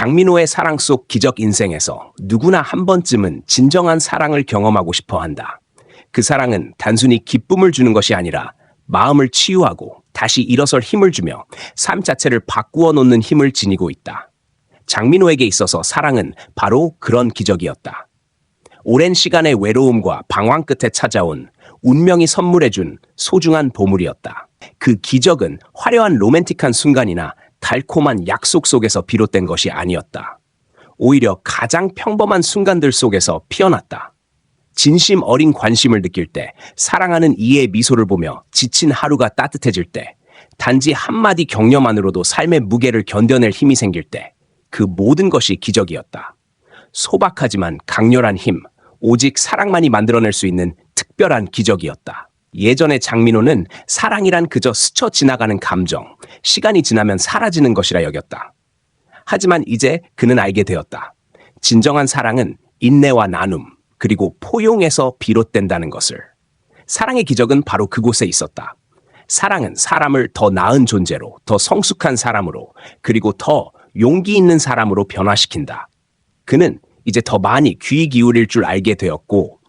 장민호의 사랑 속 기적 인생에서 누구나 한 번쯤은 진정한 사랑을 경험하고 싶어 한다. 그 사랑은 단순히 기쁨을 주는 것이 아니라 마음을 치유하고 다시 일어설 힘을 주며 삶 자체를 바꾸어 놓는 힘을 지니고 있다. 장민호에게 있어서 사랑은 바로 그런 기적이었다. 오랜 시간의 외로움과 방황 끝에 찾아온 운명이 선물해준 소중한 보물이었다. 그 기적은 화려한 로맨틱한 순간이나 달콤한 약속 속에서 비롯된 것이 아니었다. 오히려 가장 평범한 순간들 속에서 피어났다. 진심 어린 관심을 느낄 때, 사랑하는 이의 미소를 보며 지친 하루가 따뜻해질 때, 단지 한마디 격려만으로도 삶의 무게를 견뎌낼 힘이 생길 때, 그 모든 것이 기적이었다. 소박하지만 강렬한 힘, 오직 사랑만이 만들어낼 수 있는 특별한 기적이었다. 예전에 장민호는 사랑이란 그저 스쳐 지나가는 감정, 시간이 지나면 사라지는 것이라 여겼다. 하지만 이제 그는 알게 되었다. 진정한 사랑은 인내와 나눔, 그리고 포용에서 비롯된다는 것을. 사랑의 기적은 바로 그곳에 있었다. 사랑은 사람을 더 나은 존재로, 더 성숙한 사람으로, 그리고 더 용기 있는 사람으로 변화시킨다. 그는 이제 더 많이 귀 기울일 줄 알게 되었고,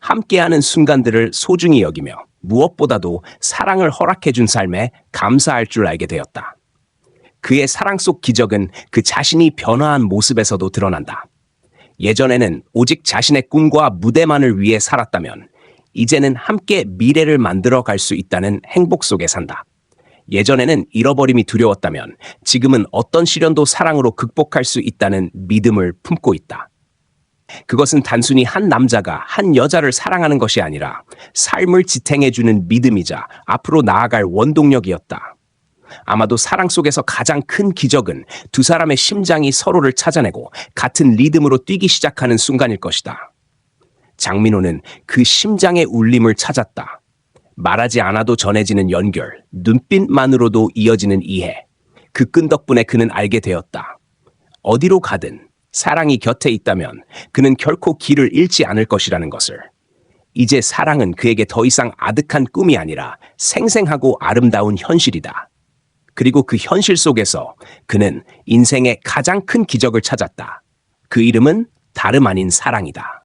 함께하는 순간들을 소중히 여기며 무엇보다도 사랑을 허락해 준 삶에 감사할 줄 알게 되었다. 그의 사랑 속 기적은 그 자신이 변화한 모습에서도 드러난다. 예전에는 오직 자신의 꿈과 무대만을 위해 살았다면, 이제는 함께 미래를 만들어 갈 수 있다는 행복 속에 산다. 예전에는 잃어버림이 두려웠다면, 지금은 어떤 시련도 사랑으로 극복할 수 있다는 믿음을 품고 있다. 그것은 단순히 한 남자가 한 여자를 사랑하는 것이 아니라 삶을 지탱해주는 믿음이자 앞으로 나아갈 원동력이었다. 아마도 사랑 속에서 가장 큰 기적은 두 사람의 심장이 서로를 찾아내고 같은 리듬으로 뛰기 시작하는 순간일 것이다. 장민호는 그 심장의 울림을 찾았다. 말하지 않아도 전해지는 연결, 눈빛만으로도 이어지는 이해. 그 끈 덕분에 그는 알게 되었다. 어디로 가든 사랑이 곁에 있다면 그는 결코 길을 잃지 않을 것이라는 것을. 이제 사랑은 그에게 더 이상 아득한 꿈이 아니라 생생하고 아름다운 현실이다. 그리고 그 현실 속에서 그는 인생의 가장 큰 기적을 찾았다. 그 이름은 다름 아닌 사랑이다.